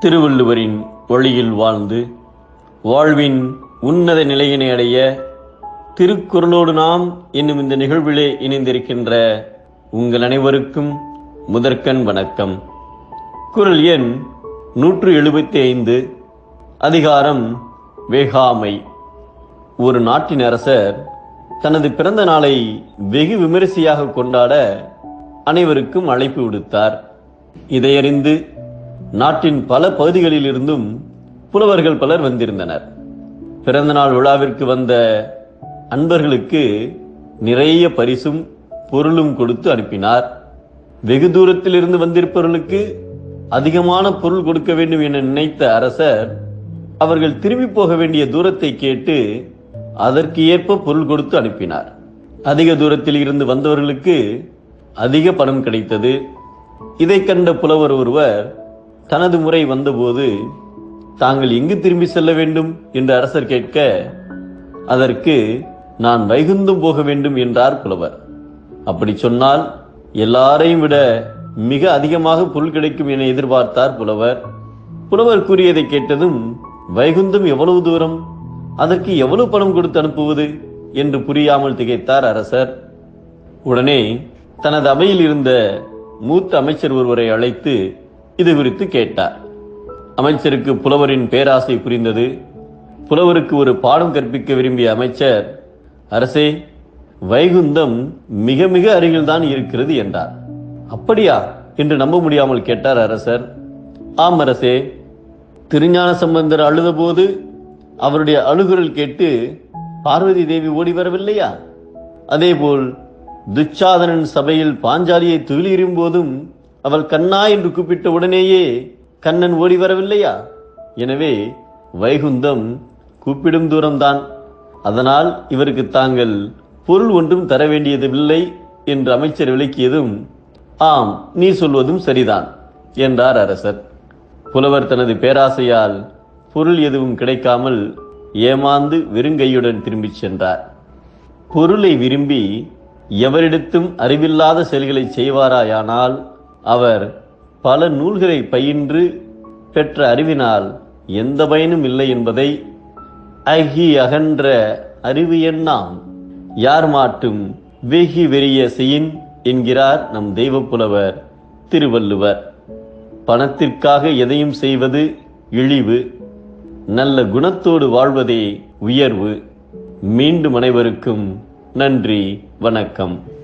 திருவள்ளுவரின் வழியில் வாழ்ந்து வாழ்வின் உன்னத நிலையினை அடைய திருக்குறளோடு நாம் என்னும் இந்த நிகழ்விலே இணைந்திருக்கின்ற உங்கள் அனைவருக்கும் முதற்கண் வணக்கம். குரல் எண் நூற்று எழுபத்தி ஐந்து அதிகாரம் வேகாமை. ஒரு நாட்டின் அரசர் தனது பிறந்த நாளை வெகு விமரிசையாக கொண்டாட அனைவருக்கும் அழைப்பு விடுத்தார். இதையறிந்து நாட்டின் பல பகுதிகளிலிருந்தும் புலவர்கள் பலர் வந்திருந்தனர். பிறந்தநாள் விழாவிற்கு வந்த அன்பர்களுக்கு நிறைய பரிசும் பொருளும் கொடுத்து அனுப்பினார். வெகு தூரத்தில் இருந்து வந்திருப்பவர்களுக்கு அதிகமான பொருள் கொடுக்க வேண்டும் என நினைத்த அரசர் அவர்கள் திரும்பி போக வேண்டிய தூரத்தை கேட்டு அதற்கு ஏற்ப பொருள் கொடுத்து அனுப்பினார். அதிக தூரத்தில் இருந்து வந்தவர்களுக்கு அதிக பணம் கிடைத்தது. இதை கண்ட புலவர் ஒருவர் தனது முறை வந்தபோது தாங்கள் எங்கு திரும்பி செல்ல வேண்டும்? என்று அரசர் கேட்க அதற்கு நான் வைகுந்தம் போக வேண்டும் என்றார் புலவர். அப்படி சொன்னால் எல்லாரையும் விட மிக அதிகமாக பொருள் கிடைக்கும் என எதிர்பார்த்தார் புலவர். புலவர் கூறியதை கேட்டதும் வைகுந்தம் எவ்வளவு தூரம்? அதற்கு எவ்வளவு பணம் கொடுத்து அனுப்புவது? என்று புரியாமல் திகைத்தார் அரசர். உடனே தனது அவையில் இருந்த மூத்த அமைச்சர் ஒருவரை அழைத்து இது குறித்து கேட்டார். அமைச்சருக்கு புலவரின் பேராசை புரிந்தது. புலவருக்கு ஒரு பாடம் கற்பிக்க விரும்பிய அமைச்சர் அரசே வைகுந்தம் மிக மிக அருகில்தான் இருக்கிறது என்றார். அப்படியா? என்று நம்ப முடியாமல் கேட்டார் அரசர். ஆம் அரசே திருஞான சம்பந்தர் அழுதபோது அவருடைய அழுகுரல் கேட்டு பார்வதி தேவி ஓடி வரவில்லையா? அதேபோல் துச்சாதனன் சபையில் பாஞ்சாலியை துயிலிரும் போதும் அவள் கண்ணா என்று கூப்பிட்ட உடனேயே கண்ணன் ஓடி வரவில்லையா? எனவே வைகுந்தம் கூப்பிடும் தூரம்தான். அதனால் இவருக்கு தாங்கள் பொருள் ஒன்றும் தர வேண்டியதில்லை என்று அமைச்சர் விளக்கியதும் ஆம் நீ சொல்வதும் சரிதான் என்றார் அரசர். புலவர் தனது பேராசையால் பொருள் எதுவும் கிடைக்காமல் ஏமாந்து வெறுங்கையுடன் திரும்பிச் சென்றார். பொருளை விரும்பி எவரிடத்தும் அறிவில்லாத செயல்களை செய்வாராயானால் அவர் பல நூல்களை பயின்று பெற்ற அறிவினால் எந்த பயனும் இல்லை என்பதை அகி அகன்ற அறிவு எண்ணாம். யார் மாட்டும் வெகி வெறிய செய்யின் என்கிறார் நம் தெய்வப்புலவர் திருவள்ளுவர். பணத்திற்காக எதையும் செய்வது இழிவு. நல்ல குணத்தோடு வாழ்வதே உயர்வு. மீண்டும் அனைவருக்கும் நன்றி வணக்கம்.